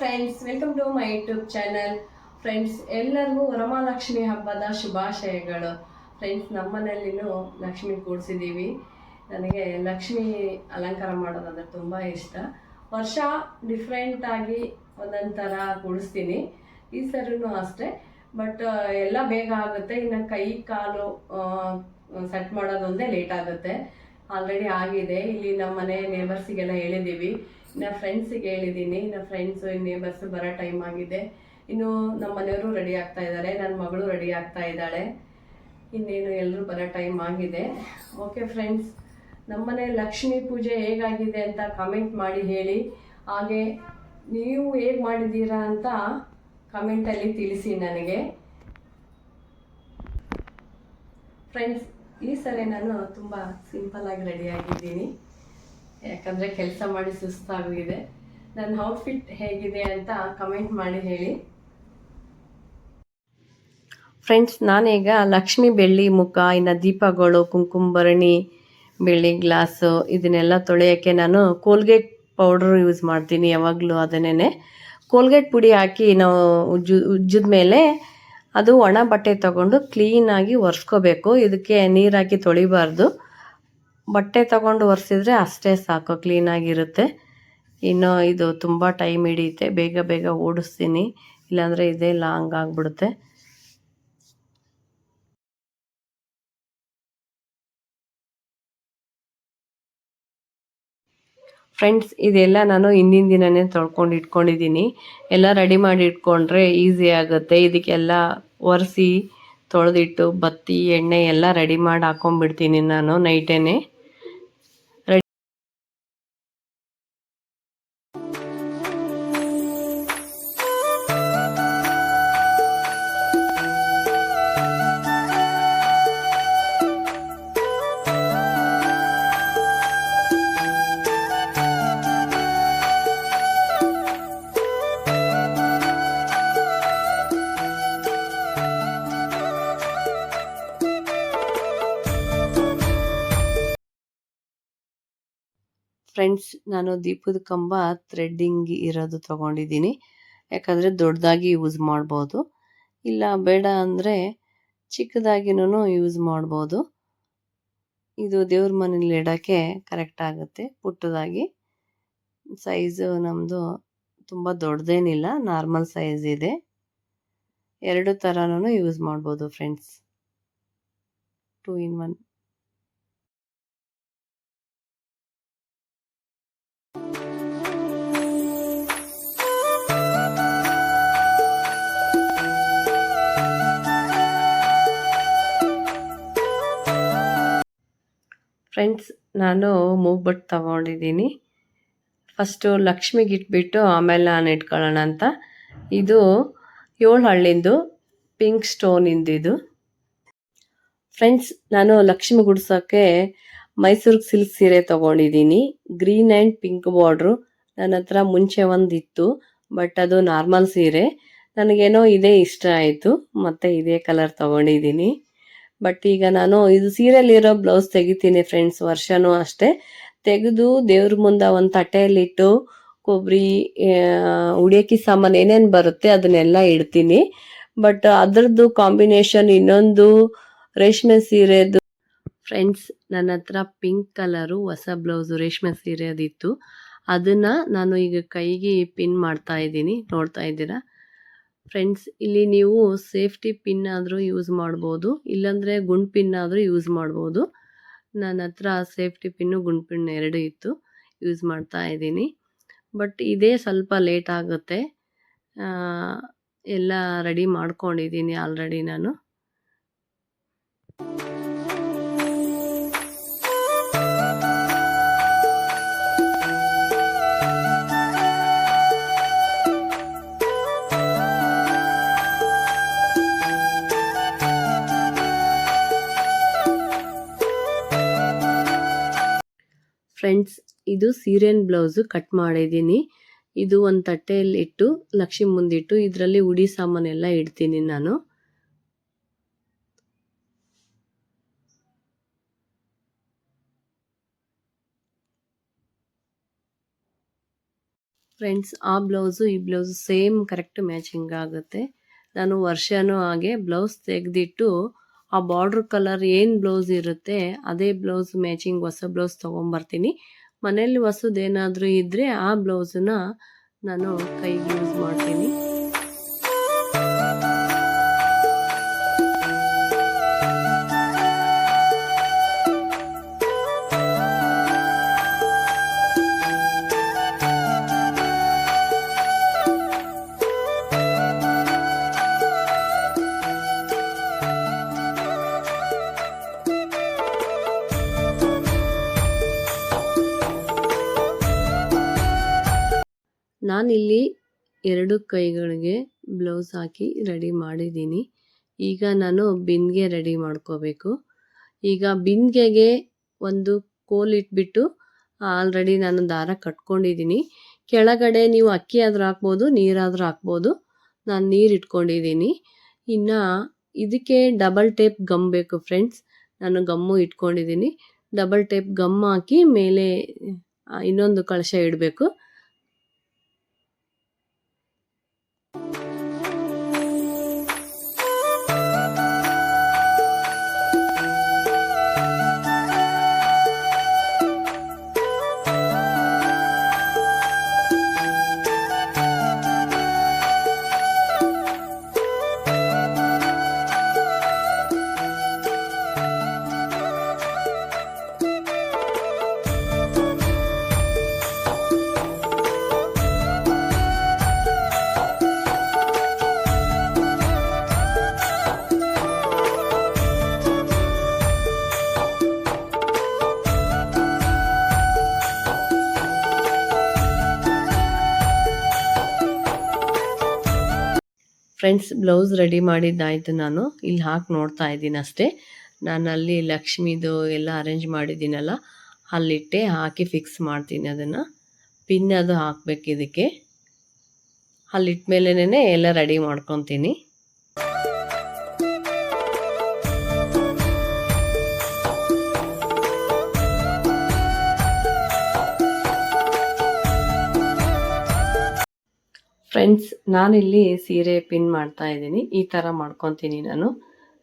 Friends welcome to my YouTube channel friends ಎಲ್ಲರಿಗೂ ವರಮಹಾಲಕ್ಷ್ಮಿ ಹಬ್ಬದ ಶುಭಾಶಯಗಳು. ಫ್ರೆಂಡ್ಸ್ ನಮ್ಮನೇಲಿನೂ ಲಕ್ಷ್ಮಿ ಕೂಡಿಸಿದ್ದೀವಿ. ನನಗೆ ಲಕ್ಷ್ಮಿ ಅಲಂಕಾರ ಮಾಡೋದಂದ್ರೆ ತುಂಬ ಇಷ್ಟ. ವರ್ಷ ಡಿಫ್ರೆಂಟಾಗಿ ಒಂದೊಂದು ಥರ ಕೂಡಿಸ್ತೀನಿ. ಈ ಸರಿನೂ ಅಷ್ಟೇ. ಬಟ್ ಎಲ್ಲ ಬೇಗ ಆಗುತ್ತೆ. ಇನ್ನು ಕೈ, ಕಾಲು ಸೆಟ್ ಮಾಡೋದೊಂದೇ ಲೇಟ್ ಆಗುತ್ತೆ. ಆಲ್ರೆಡಿ ಆಗಿದೆ. ಇಲ್ಲಿ ನಮ್ಮ ಮನೆ ನೇಬರ್ಸಿಗೆಲ್ಲ ಹೇಳಿದ್ದೀವಿ. ಇನ್ನು ಫ್ರೆಂಡ್ಸಿಗೆ ಹೇಳಿದ್ದೀನಿ ಇನ್ನು ಫ್ರೆಂಡ್ಸು ನೇಬರ್ಸ್ ಬರೋ ಟೈಮ್ ಆಗಿದೆ. ಇನ್ನು ನಮ್ಮ ಮನೆಯವರು ರೆಡಿ ಆಗ್ತಾ ಇದ್ದಾರೆ ನನ್ನ ಮಗಳು ರೆಡಿ ಆಗ್ತಾ ಇದ್ದಾಳೆ. ಇನ್ನೇನು ಎಲ್ಲರೂ ಬರೋ ಟೈಮ್ ಆಗಿದೆ. ಓಕೆ ಫ್ರೆಂಡ್ಸ್ ನಮ್ಮನೆ ಲಕ್ಷ್ಮೀ ಪೂಜೆ ಹೇಗಾಗಿದೆ ಅಂತ ಕಮೆಂಟ್ ಮಾಡಿ ಹೇಳಿ. ಹಾಗೆ ನೀವು ಹೇಗೆ ಮಾಡಿದ್ದೀರಾ ಅಂತ ಕಮೆಂಟಲ್ಲಿ ತಿಳಿಸಿ ನನಗೆ. ಫ್ರೆಂಡ್ಸ್ ಈ ಸಲ ನಾನು ತುಂಬ ಸಿಂಪಲ್ಲಾಗಿ ರೆಡಿಯಾಗಿದ್ದೀನಿ ಯಾಕಂದರೆ ಕೆಲಸ ಮಾಡಿ ಸುಸ್ತಾಗಿದೆ ನನ್ನ ಔಟ್ಫಿಟ್ ಹೇಗಿದೆ ಅಂತ ಕಮೆಂಟ್ ಮಾಡಿ ಹೇಳಿ. ಫ್ರೆಂಡ್ಸ್ ನಾನೀಗ ಲಕ್ಷ್ಮಿ ಬೆಳ್ಳಿ ಮುಖ, ಇನ್ನು ದೀಪಗಳು, ಕುಂಕುಂಬರಣಿ, ಬೆಳ್ಳಿ ಗ್ಲಾಸು ಇದನ್ನೆಲ್ಲ ತೊಳೆಯೋಕ್ಕೆ ನಾನು ಕೋಲ್ಗೇಟ್ ಪೌಡ್ರ್ ಯೂಸ್ ಮಾಡ್ತೀನಿ ಯಾವಾಗಲೂ ಅದನ್ನೇ ಕೋಲ್ಗೇಟ್ ಪುಡಿ ಹಾಕಿ ನಾವು ಉಜ್ಜು, ಉಜ್ಜಿದ ಮೇಲೆ ಅದು ಒಣ ಬಟ್ಟೆ ತಗೊಂಡು ಕ್ಲೀನಾಗಿ ಒರೆಸ್ಕೋಬೇಕು. ಇದಕ್ಕೆ ನೀರು ಹಾಕಿ ತೊಳಿಬಾರ್ದು. ಬಟ್ಟೆ ತಗೊಂಡು ಒರೆಸಿದ್ರೆ ಅಷ್ಟೇ ಸಾಕು ಕ್ಲೀನಾಗಿರುತ್ತೆ ಇನ್ನು ಇದು ತುಂಬ ಟೈಮ್ ಹಿಡಿಯುತ್ತೆ. ಬೇಗ ಬೇಗ ಓಡಿಸ್ತೀನಿ. ಇಲ್ಲಾಂದರೆ ಇದೇ ಲಾಂಗ್ ಆಗಿಬಿಡುತ್ತೆ. ಫ್ರೆಂಡ್ಸ್ ಇದೆಲ್ಲ ನಾನು ಹಿಂದಿನ ದಿನನೇ ತೊಳ್ಕೊಂಡು ಇಟ್ಕೊಂಡಿದ್ದೀನಿ. ಎಲ್ಲ ರೆಡಿ ಮಾಡಿ ಇಟ್ಕೊಂಡ್ರೆ ಈಸಿ ಆಗುತ್ತೆ. ಇದಕ್ಕೆಲ್ಲ ಒರೆಸಿ, ತೊಳೆದಿಟ್ಟು ಬತ್ತಿ, ಎಣ್ಣೆ ಎಲ್ಲ ರೆಡಿ ಮಾಡಿ ಹಾಕೊಂಡ್ಬಿಡ್ತೀನಿ ನಾನು ನೈಟೇನೆ. ನಾನು ದೀಪದ ಕಂಬ ಥ್ರೆಡ್ಡಿಂಗ್ ಇರೋದು ತೊಗೊಂಡಿದ್ದೀನಿ. ಯಾಕಂದರೆ ದೊಡ್ಡದಾಗಿ ಯೂಸ್ ಮಾಡ್ಬೋದು. ಇಲ್ಲ ಬೇಡ ಅಂದರೆ ಚಿಕ್ಕದಾಗಿನೂ ಯೂಸ್ ಮಾಡ್ಬೋದು. ಇದು ದೇವ್ರ ಮನೇಲಿ ಇಡೋಕ್ಕೆ ಕರೆಕ್ಟ್ ಆಗುತ್ತೆ. ಪುಟ್ಟದಾಗಿ. ಸೈಜು ನಮ್ಮದು ತುಂಬ ದೊಡ್ಡದೇನಿಲ್ಲ ನಾರ್ಮಲ್ ಸೈಜ್ ಇದೆ. ಎರಡು ಥರನೂ ಯೂಸ್ ಮಾಡ್ಬೋದು friends two in one friends ನಾನು ಮೂಗ್ಬಟ್ಟು ತಗೊಂಡಿದ್ದೀನಿ. ಫಸ್ಟು ಲಕ್ಷ್ಮಿಗೆ ಇಟ್ಬಿಟ್ಟು ಆಮೇಲೆ ನಾನು ಇಟ್ಕೊಳ್ಳೋಣ ಅಂತ. ಇದು ಏಳು ಹಳ್ಳಿಂದು ಪಿಂಕ್ ಸ್ಟೋನಿಂದು ಇದು. ಫ್ರೆಂಡ್ಸ್ ನಾನು ಲಕ್ಷ್ಮಿ ಗುಡ್ಸೋಕ್ಕೆ ಮೈಸೂರಿಗೆ ಸಿಲ್ಕ್ ಸೀರೆ ತೊಗೊಂಡಿದ್ದೀನಿ. ಗ್ರೀನ್ ಆ್ಯಂಡ್ ಪಿಂಕ್ ಬಾರ್ಡ್ರು ನನ್ನ ಹತ್ರ ಮುಂಚೆ ಒಂದಿತ್ತು ಬಟ್ ಅದು ನಾರ್ಮಲ್ ಸೀರೆ. ನನಗೇನೋ ಇದೇ ಇಷ್ಟ ಆಯಿತು, ಮತ್ತು ಇದೇ ಕಲರ್ ತೊಗೊಂಡಿದ್ದೀನಿ. ಬಟ್ ಈಗ ನಾನು ಇದು ಸೀರೆಯಲ್ಲಿರೋ ಬ್ಲೌಸ್ ತೆಗಿತೀನಿ ಫ್ರೆಂಡ್ಸ್ ವರ್ಷನೂ ಅಷ್ಟೇ. ತೆಗೆದು ದೇವ್ರ ಮುಂದೆ ಒಂದು ತಟ್ಟೆಯಲ್ಲಿಟ್ಟು ಕೊಬ್ಬರಿ ಉಡಿಯೋಕೆ ಸಾಮಾನು ಏನೇನು ಬರುತ್ತೆ ಅದನ್ನೆಲ್ಲ ಇಡ್ತೀನಿ. ಬಟ್ ಅದರದ್ದು ಕಾಂಬಿನೇಷನ್ ಇನ್ನೊಂದು ರೇಷ್ಮೆ ಸೀರೆದು. ಫ್ರೆಂಡ್ಸ್ ನನ್ನ ಹತ್ರ ಪಿಂಕ್ ಕಲರು ಹೊಸ ಬ್ಲೌಸು ರೇಷ್ಮೆ ಸೀರೆದಿತ್ತು. ಅದನ್ನು ನಾನು ಈಗ ಕೈಗೆ ಪಿನ್ ಮಾಡ್ತಾ ಇದ್ದೀನಿ. ನೋಡ್ತಾ ಇದ್ದೀರಾ? ಫ್ರೆಂಡ್ಸ್ ಇಲ್ಲಿ ನೀವು ಸೇಫ್ಟಿ ಪಿನ್ ಆದರೂ ಯೂಸ್ ಮಾಡ್ಬೋದು. ಇಲ್ಲಾಂದರೆ ಗುಂಡು ಪಿನ್ ಆದರೂ ಯೂಸ್ ಮಾಡ್ಬೋದು. ನನ್ನ ಹತ್ರ ಸೇಫ್ಟಿ ಪಿನ್ನು ಗುಂಡು ಪಿನ್ ಎರಡು ಇತ್ತು. ಯೂಸ್ ಮಾಡ್ತಾ ಇದ್ದೀನಿ. ಬಟ್ ಇದೇ ಸ್ವಲ್ಪ ಲೇಟ್ ಆಗುತ್ತೆ. ಎಲ್ಲ ರೆಡಿ ಮಾಡ್ಕೊಂಡಿದ್ದೀನಿ ಆಲ್ರೆಡಿ ನಾನು. ಫ್ರೆಂಡ್ಸ್ ಇದು ಸೀರೆನ್ ಬ್ಲೌಸು ಕಟ್ ಮಾಡಿದ್ದೀನಿ. ಇದು ಒಂದು ತಟ್ಟೆಯಲ್ಲಿ ಇಟ್ಟು ಲಕ್ಷ್ಮಿ ಮುಂದಿಟ್ಟು, ಇದರಲ್ಲಿ ಉಡಿ ಸಾಮಾನೆಲ್ಲ ಇಡ್ತೀನಿ ನಾನು. ಫ್ರೆಂಡ್ಸ್ ಆ ಬ್ಲೌಸು, ಈ ಬ್ಲೌಸು ಸೇಮ್ ಕರೆಕ್ಟ್ ಮ್ಯಾಚಿಂಗ್ ಆಗುತ್ತೆ. ನಾನು ವರ್ಷನೂ ಹಾಗೆ ಬ್ಲೌಸ್ ತೆಗೆದಿಟ್ಟು ಆ ಬಾರ್ಡ್ರ್ ಕಲರ್ ಏನು ಬ್ಲೌಸ್ ಇರುತ್ತೆ, ಅದೇ ಬ್ಲೌಸ್ ಮ್ಯಾಚಿಂಗ್ ಹೊಸ ಬ್ಲೌಸ್ ತೊಗೊಂಬರ್ತೀನಿ. ಮನೇಲಿ ಹೊಸದೇನಾದರೂ ಇದ್ದರೆ ಆ ಬ್ಲೌಸನ್ನ ನಾನು ಕೈಗೆ ಯೂಸ್ ಮಾಡ್ತೀನಿ. ನಾನಿಲ್ಲಿ ಎರಡು ಕೈಗಳಿಗೆ ಬ್ಲೌಸ್ ಹಾಕಿ ರೆಡಿ ಮಾಡಿದ್ದೀನಿ. ಈಗ ನಾನು ಬಿಂದಿಗೆ ರೆಡಿ ಮಾಡ್ಕೋಬೇಕು. ಈಗ ಬಿಂದಿಗೆಗೆ ಒಂದು ಕೋಲ್ ಇಟ್ಬಿಟ್ಟು ಆಲ್ರೆಡಿ ನಾನು ದಾರ ಕಟ್ಕೊಂಡಿದ್ದೀನಿ. ಕೆಳಗಡೆ ನೀವು ಅಕ್ಕಿ ಆದರೂ ಹಾಕ್ಬೋದು, ನೀರಾದರೂ ಹಾಕ್ಬೋದು. ನಾನು ನೀರು ಇಟ್ಕೊಂಡಿದ್ದೀನಿ. ಇನ್ನು ಇದಕ್ಕೆ ಡಬಲ್ ಟೇಪ್ ಗಮ್ ಬೇಕು ಫ್ರೆಂಡ್ಸ್ ನಾನು ಗಮ್ಮು ಇಟ್ಕೊಂಡಿದ್ದೀನಿ. ಡಬಲ್ ಟೇಪ್ ಗಮ್ ಹಾಕಿ ಮೇಲೆ ಇನ್ನೊಂದು ಕಳಶ ಇಡಬೇಕು. ಫ್ರೆಂಡ್ಸ್ ಬ್ಲೌಸ್ ರೆಡಿ ಮಾಡಿದ್ದಾಯಿತು ನಾನು. ಇಲ್ಲಿ ಹಾಕಿ ನೋಡ್ತಾ ಇದ್ದೀನಿ ಅಷ್ಟೇ. ನಾನು ಅಲ್ಲಿ ಲಕ್ಷ್ಮಿದು ಎಲ್ಲ ಅರೇಂಜ್ ಮಾಡಿದ್ದೀನಲ್ಲ, ಅಲ್ಲಿಟ್ಟೆ, ಹಾಕಿ ಫಿಕ್ಸ್ ಮಾಡ್ತೀನಿ ಅದನ್ನು. ಪಿನ್ ಅದು ಹಾಕ್ಬೇಕು ಇದಕ್ಕೆ. ಅಲ್ಲಿಟ್ಟ ಮೇಲೇ ಎಲ್ಲ ರೆಡಿ ಮಾಡ್ಕೊತೀನಿ. ಫ್ರೆಂಡ್ಸ್ ನಾನಿಲ್ಲಿ ಸೀರೆ ಪಿನ್ ಮಾಡ್ತಾ ಇದ್ದೀನಿ. ಈ ಥರ ಮಾಡ್ಕೊತೀನಿ ನಾನು.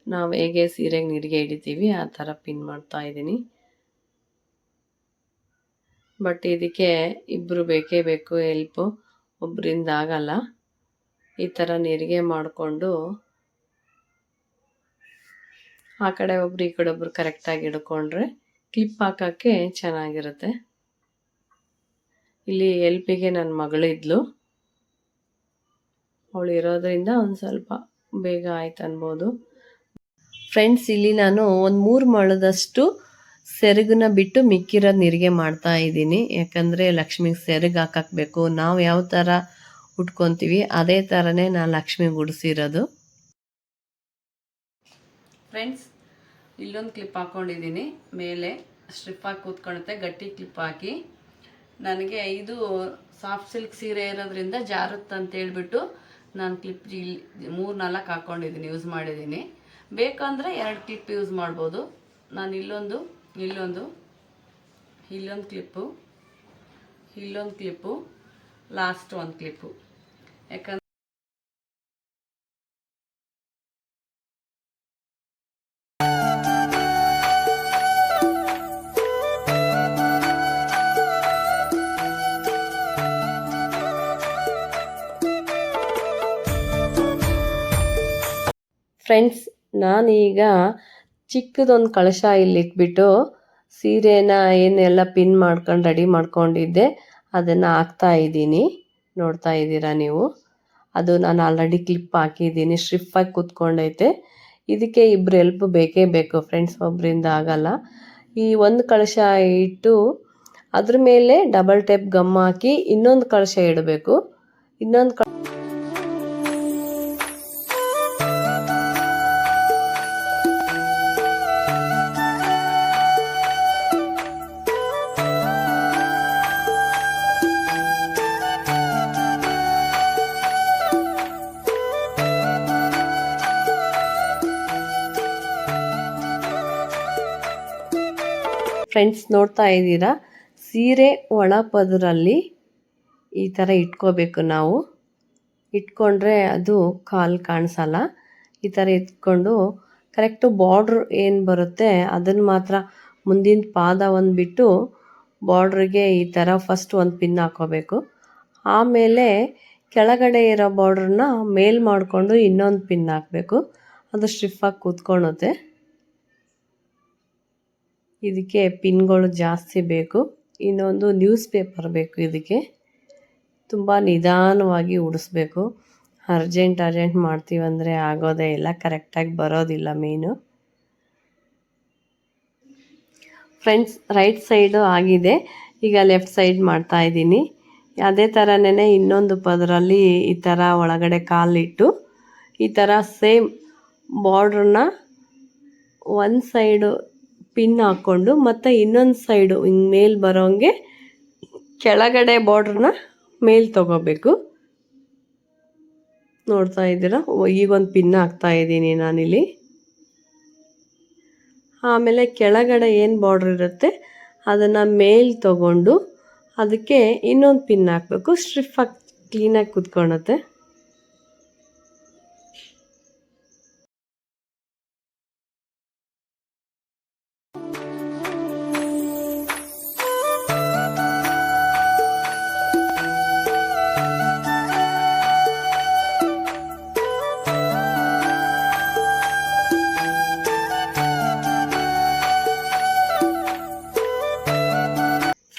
ನಾವು ಹೇಗೆ ಸೀರೆಗೆ ನೀರಿಗೆ ಹಿಡಿತೀವಿ ಆ ಥರ ಪಿನ್ ಮಾಡ್ತಾ ಇದ್ದೀನಿ. ಬಟ್ ಇದಕ್ಕೆ ಇಬ್ಬರು ಬೇಕೇ ಬೇಕು ಹೆಲ್ಪು ಒಬ್ಬರಿಂದ ಆಗಲ್ಲ. ಈ ಥರ ನೀರಿಗೆ ಮಾಡಿಕೊಂಡು ಆ ಕಡೆ ಒಬ್ರು, ಈ ಕಡೆ ಒಬ್ರು ಕರೆಕ್ಟಾಗಿ ಹಿಡ್ಕೊಂಡ್ರೆ ಕ್ಲಿಪ್ ಹಾಕೋಕ್ಕೆ ಚೆನ್ನಾಗಿರುತ್ತೆ. ಇಲ್ಲಿ ಎಲ್ಪಿಗೆ ನನ್ನ ಮಗಳಿದ್ಲು. ಅವಳು ಇರೋದ್ರಿಂದ ಒಂದು ಸ್ವಲ್ಪ ಬೇಗ ಆಯ್ತು ಅನ್ಬೋದು. ಫ್ರೆಂಡ್ಸ್ ಇಲ್ಲಿ ನಾನು ಒಂದು ಮೂರು ಮೊಳದಷ್ಟು ಸೆರಗನ್ನ ಬಿಟ್ಟು ಮಿಕ್ಕಿರೋದು ನೀರಿಗೆ ಮಾಡ್ತಾ ಇದ್ದೀನಿ. ಯಾಕಂದರೆ ಲಕ್ಷ್ಮಿಗೆ ಸೆರಗು ಹಾಕಬೇಕು ನಾವು ಯಾವ ಥರ ಉಟ್ಕೊತೀವಿ, ಅದೇ ಥರನೇ ನಾನು ಲಕ್ಷ್ಮಿ ಗುಡಿಸಿರೋದು ಫ್ರೆಂಡ್ಸ್ ಇಲ್ಲೊಂದು ಕ್ಲಿಪ್ ಹಾಕ್ಕೊಂಡಿದ್ದೀನಿ ಮೇಲೆ ಸ್ಟ್ರಿಪ್ ಹಾಕಿ ಕೂತ್ಕೊಳುತ್ತೆ. ಗಟ್ಟಿ ಕ್ಲಿಪ್ ಹಾಕಿ. ನನಗೆ ಇದು ಸಾಫ್ಟ್ ಸಿಲ್ಕ್ ಸೀರೆ ಇರೋದ್ರಿಂದ ಜಾರುತ್ತಂತ ಹೇಳ್ಬಿಟ್ಟು ನಾನು ಕ್ಲಿಪ್ ಇಲ್ಲಿ ಮೂರು ನಾಲ್ಕು ಹಾಕ್ಕೊಂಡಿದ್ದೀನಿ ಯೂಸ್ ಮಾಡಿದ್ದೀನಿ. ಬೇಕಂದರೆ ಎರಡು ಕ್ಲಿಪ್ ಯೂಸ್ ಮಾಡ್ಬೋದು. ನಾನು ಇಲ್ಲೊಂದು ಇಲ್ಲೊಂದು ಇಲ್ಲೊಂದು ಕ್ಲಿಪ್ಪು ಇಲ್ಲೊಂದು ಕ್ಲಿಪ್ಪು ಲಾಸ್ಟ್ ಒಂದು ಕ್ಲಿಪ್ಪು ಯಾಕಂದ್ರೆ ಫ್ರೆಂಡ್ಸ್ ನಾನೀಗ ಚಿಕ್ಕದೊಂದು ಕಳಶ ಇಲ್ಲಿಟ್ಬಿಟ್ಟು ಸೀರೆನ ಏನೆಲ್ಲ ಪಿನ್ ಮಾಡ್ಕೊಂಡು ರೆಡಿ ಮಾಡ್ಕೊಂಡಿದ್ದೆ, ಅದನ್ನು ಹಾಕ್ತಾ ಇದ್ದೀನಿ. ನೋಡ್ತಾ ಇದ್ದೀರಾ ನೀವು? ಅದು ನಾನು ಆಲ್ರೆಡಿ ಕ್ಲಿಪ್ ಹಾಕಿದ್ದೀನಿ ಸ್ಟ್ರಿಫಾಗಿ ಕೂತ್ಕೊಂಡೈತೆ. ಇದಕ್ಕೆ ಇಬ್ಬರು ಹೆಲ್ಪ್ ಬೇಕೇ ಬೇಕು ಫ್ರೆಂಡ್ಸ್ ಒಬ್ಬರಿಂದ ಆಗಲ್ಲ. ಈ ಒಂದು ಕಳಶ ಇಟ್ಟು ಅದ್ರ ಮೇಲೆ ಡಬಲ್ ಟೇಪ್ ಗಮ್ ಹಾಕಿ ಇನ್ನೊಂದು ಕಳಶ ಇಡಬೇಕು. ಇನ್ನೊಂದು ಫ್ರೆಂಡ್ಸ್ ನೋಡ್ತಾ ಇದ್ದೀರಾ? ಸೀರೆ ಒಳ ಪದರಲ್ಲಿ ಈ ಥರ ಇಟ್ಕೋಬೇಕು ನಾವು. ಇಟ್ಕೊಂಡ್ರೆ ಅದು ಕಾಲು ಕಾಣಿಸಲ್ಲ. ಈ ಥರ ಇಟ್ಕೊಂಡು ಕರೆಕ್ಟು ಬಾರ್ಡ್ರ್ ಏನು ಬರುತ್ತೆ ಅದನ್ನು ಮಾತ್ರ ಮುಂದಿನ ಪಾದ ಒಂದು ಬಿಟ್ಟು ಬಾರ್ಡ್ರಿಗೆ ಈ ಥರ ಫಸ್ಟ್ ಒಂದು ಪಿನ್ ಹಾಕೋಬೇಕು. ಆಮೇಲೆ ಕೆಳಗಡೆ ಇರೋ ಬಾರ್ಡ್ರನ್ನ ಮೇಲ್ ಮಾಡಿಕೊಂಡು ಇನ್ನೊಂದು ಪಿನ್ ಹಾಕಬೇಕು. ಅದು ಸ್ಟಿಫಾಗಿ ಕೂತ್ಕೊಳುತ್ತೆ ಇದಕ್ಕೆ ಪಿನ್ಗಳು ಜಾಸ್ತಿ ಬೇಕು. ಇನ್ನೊಂದು ನ್ಯೂಸ್ ಪೇಪರ್ ಬೇಕು ಇದಕ್ಕೆ. ತುಂಬ ನಿಧಾನವಾಗಿ ಉಡಿಸ್ಬೇಕು. ಅರ್ಜೆಂಟ್ ಅರ್ಜೆಂಟ್ ಮಾಡ್ತೀವಂದರೆ ಆಗೋದೇ ಇಲ್ಲ ಕರೆಕ್ಟಾಗಿ ಬರೋದಿಲ್ಲ ಮೀನು. ಫ್ರೆಂಡ್ಸ್ ರೈಟ್ ಸೈಡು ಆಗಿದೆ. ಈಗ ಲೆಫ್ಟ್ ಸೈಡ್ ಮಾಡ್ತಾ ಇದ್ದೀನಿ. ಅದೇ ಥರನೇ ಇನ್ನೊಂದು ಪದರಲ್ಲಿ ಈ ಥರ ಒಳಗಡೆ ಕಾಲಿಟ್ಟು, ಈ ಥರ ಸೇಮ್ ಬಾರ್ಡ್ರನ್ನ ಒಂದು ಸೈಡು ಪಿನ್ ಹಾಕ್ಕೊಂಡು ಮತ್ತು ಇನ್ನೊಂದು ಸೈಡು ಹಿಂಗೆ ಮೇಲೆ ಬರೋಂಗೆ ಕೆಳಗಡೆ ಬಾರ್ಡ್ರನ್ನ ಮೇಲೆ ತೊಗೋಬೇಕು. ನೋಡ್ತಾ ಇದ್ದೀರಾ? ಈಗೊಂದು ಪಿನ್ ಹಾಕ್ತಾ ಇದ್ದೀನಿ ನಾನಿಲ್ಲಿ. ಆಮೇಲೆ ಕೆಳಗಡೆ ಏನು ಬಾರ್ಡ್ರ್ ಇರುತ್ತೆ ಅದನ್ನು ಮೇಲ್ ತಗೊಂಡು ಅದಕ್ಕೆ ಇನ್ನೊಂದು ಪಿನ್ ಹಾಕಬೇಕು. ಸ್ಟ್ರಿಫಾಗಿ ಕ್ಲೀನಾಗಿ ಕುತ್ಕೊಳುತ್ತೆ.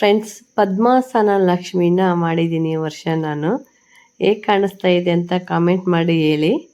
ಫ್ರೆಂಡ್ಸ್ ಪದ್ಮಾಸನ ಲಕ್ಷ್ಮಿನ ಮಾಡಿದ್ದೀನಿ ವರ್ಷ ನಾನು. ಹೇಗೆ ಕಾಣಿಸ್ತಾ ಇದೆ ಅಂತ ಕಾಮೆಂಟ್ ಮಾಡಿ ಹೇಳಿ.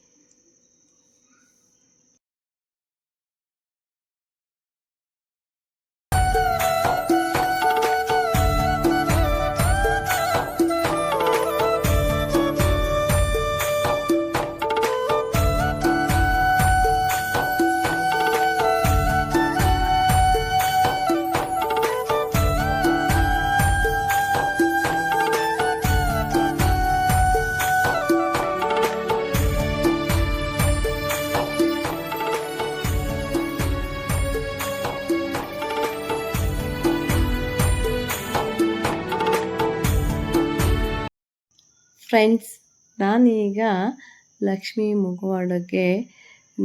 ಫ್ರೆಂಡ್ಸ್ ನಾನೀಗ ಲಕ್ಷ್ಮಿ ಮುಖವಾಡಕ್ಕೆ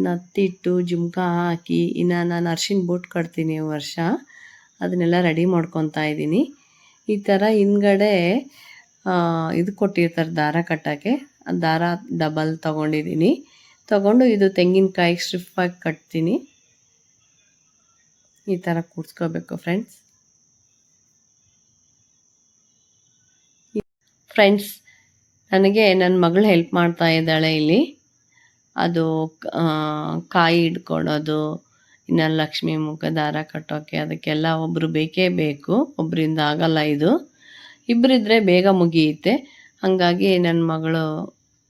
ನತ್ತಿಟ್ಟು ಜುಮ್ಕ ಹಾಕಿ, ಇನ್ನು ನಾನು ಅರ್ಶಿನ ಬೋಟ್ ಕಟ್ತೀನಿ ವರ್ಷ. ಅದನ್ನೆಲ್ಲ ರೆಡಿ ಮಾಡ್ಕೊತಾ ಇದ್ದೀನಿ. ಈ ಥರ ಹಿಂದ್ಗಡೆ ಇದು ಕೊಟ್ಟಿರ್ತಾರೆ ದಾರ ಕಟ್ಟೋಕ್ಕೆ. ಆ ದಾರ ಡಬಲ್ ತೊಗೊಂಡಿದ್ದೀನಿ. ತೊಗೊಂಡು ಇದು ತೆಂಗಿನಕಾಯಿ ಸ್ಟ್ರಿಫಾಗಿ ಕಟ್ತೀನಿ. ಈ ಥರ ಕೂಡ್ಸ್ಕೋಬೇಕು ಫ್ರೆಂಡ್ಸ್ ಫ್ರೆಂಡ್ಸ್ ನನಗೆ ನನ್ನ ಮಗಳು ಹೆಲ್ಪ್ ಮಾಡ್ತಾ ಇದ್ದಾಳೆ ಇಲ್ಲಿ. ಅದು ಕಾಯಿ ಹಿಡ್ಕೊಳೋದು ಇನ್ನು ಲಕ್ಷ್ಮಿ ಮುಖ ದಾರ ಕಟ್ಟೋಕ್ಕೆ ಅದಕ್ಕೆಲ್ಲ ಒಬ್ಬರು ಬೇಕೇ ಬೇಕು. ಒಬ್ಬರಿಂದ ಆಗಲ್ಲ ಇದು. ಇಬ್ಬರಿದ್ರೆ ಬೇಗ ಮುಗಿಯುತ್ತೆ. ಹಾಗಾಗಿ ನನ್ನ ಮಗಳು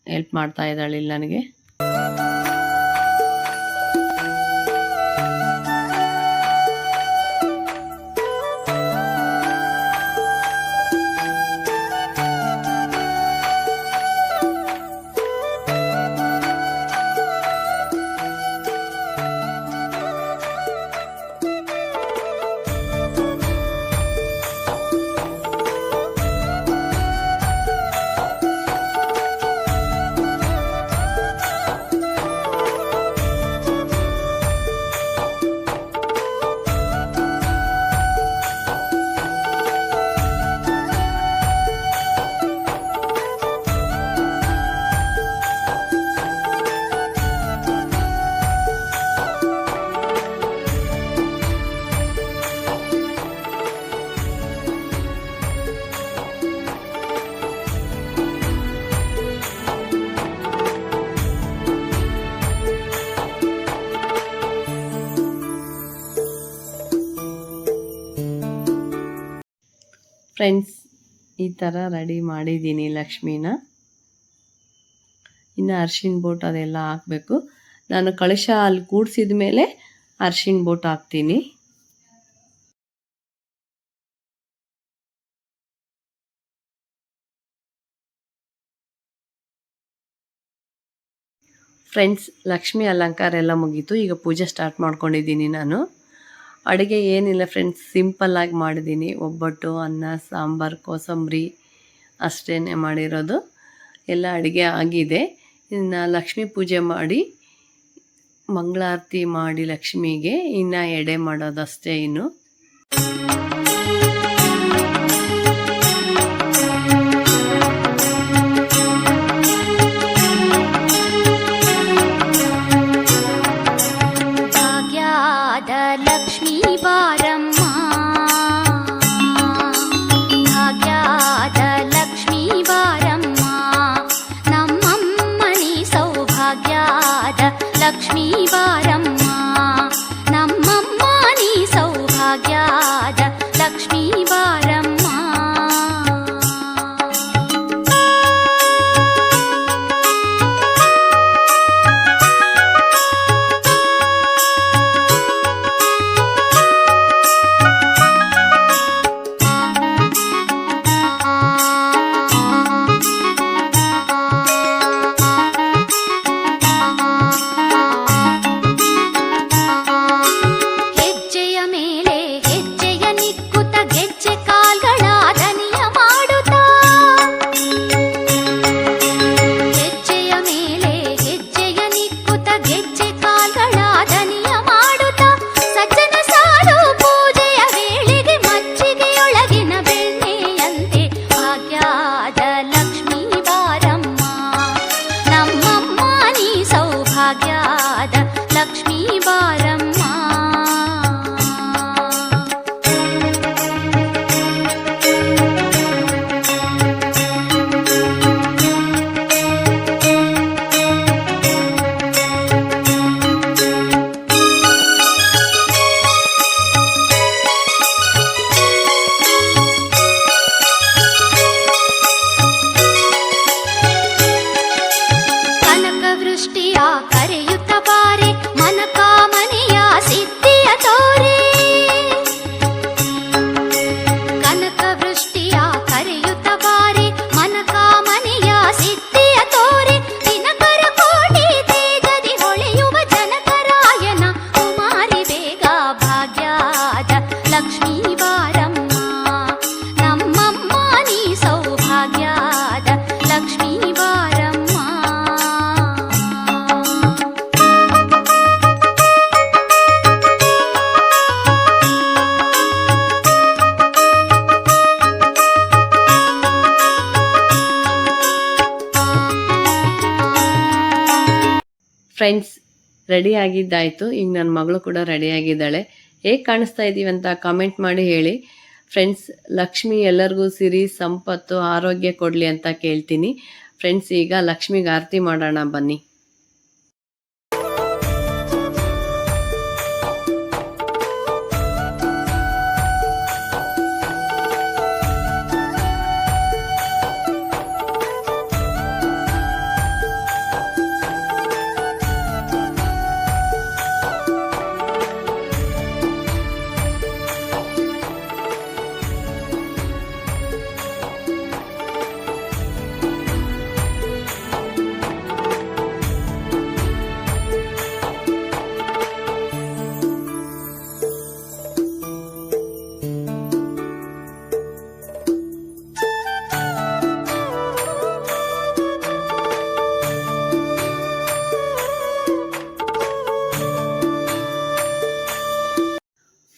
ಹೆಲ್ಪ್ ಮಾಡ್ತಾ ಇದ್ದಾಳೆ ಇಲ್ಲಿ ನನಗೆ. ಫ್ರೆಂಡ್ಸ್ ಈ ಥರ ರೆಡಿ ಮಾಡಿದ್ದೀನಿ ಲಕ್ಷ್ಮಿನ. ಇನ್ನು ಅರ್ಶಿನ ಬೋಟ್ ಅದೆಲ್ಲ ಹಾಕಬೇಕು. ನಾನು ಕಳಶ ಅಲ್ಲಿ ಕೂಡಿಸಿದ ಮೇಲೆ ಅರ್ಶಿನ ಬೋಟ್ ಹಾಕ್ತೀನಿ. ಫ್ರೆಂಡ್ಸ್ ಲಕ್ಷ್ಮಿ ಅಲಂಕಾರ ಎಲ್ಲ ಮುಗೀತು. ಈಗ ಪೂಜೆ ಸ್ಟಾರ್ಟ್ ಮಾಡ್ಕೊಂಡಿದ್ದೀನಿ ನಾನು. ಅಡುಗೆ ಏನಿಲ್ಲ ಫ್ರೆಂಡ್ಸ್ ಸಿಂಪಲ್ಲಾಗಿ ಮಾಡಿದ್ದೀನಿ ಒಬ್ಬಟ್ಟು, ಅನ್ನ, ಸಾಂಬಾರು, ಕೋಸಂಬರಿ ಅಷ್ಟೇ ಮಾಡಿರೋದು. ಎಲ್ಲ ಅಡುಗೆ ಆಗಿದೆ. ಇನ್ನು ಲಕ್ಷ್ಮೀ ಪೂಜೆ ಮಾಡಿ, ಮಂಗಳಾರತಿ ಮಾಡಿ ಲಕ್ಷ್ಮಿಗೆ ಇನ್ನು ಎಡೆ ಮಾಡೋದಷ್ಟೇ ಇನ್ನು. ರೆಡಿ ಆಗಿದ್ದಾಯಿತು. ಈಗ ನನ್ನ ಮಗಳು ಕೂಡ ರೆಡಿ ಆಗಿದ್ದಾಳೆ. ಹೇಗೆ ಕಾಣಿಸ್ತಾ ಇದ್ದೀವಿ ಅಂತ ಕಮೆಂಟ್ ಮಾಡಿ ಹೇಳಿ. ಫ್ರೆಂಡ್ಸ್ ಲಕ್ಷ್ಮಿ ಎಲ್ಲರಿಗೂ ಸಿರಿ, ಸಂಪತ್ತು, ಆರೋಗ್ಯ ಕೊಡಲಿ ಅಂತ ಕೇಳ್ತೀನಿ. ಫ್ರೆಂಡ್ಸ್ ಈಗ ಲಕ್ಷ್ಮಿಗೆ ಆರತಿ ಮಾಡೋಣ ಬನ್ನಿ.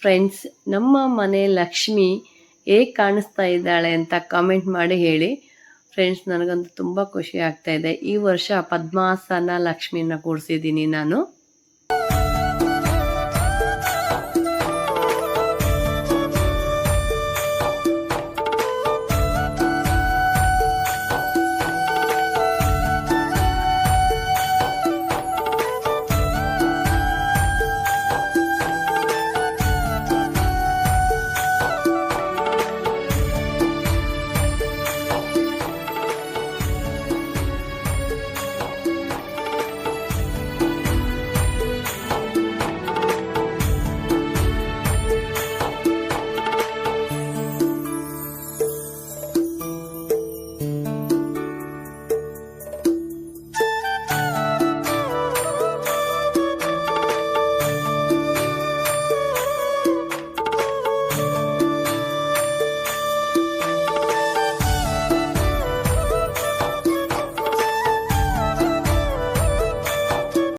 ಫ್ರೆಂಡ್ಸ್, ನಮ್ಮ ಮನೆ ಲಕ್ಷ್ಮಿ ಹೇಗೆ ಕಾಣಿಸ್ತಾ ಇದ್ದಾಳೆ ಅಂತ ಕಾಮೆಂಟ್ ಮಾಡಿ ಹೇಳಿ. ಫ್ರೆಂಡ್ಸ್, ನನಗಂತೂ ತುಂಬ ಖುಷಿ ಆಗ್ತಾ ಇದೆ. ಈ ವರ್ಷ ಪದ್ಮಾಸನ ಲಕ್ಷ್ಮಿನ ಕೂಡಿಸಿದ್ದೀನಿ ನಾನು.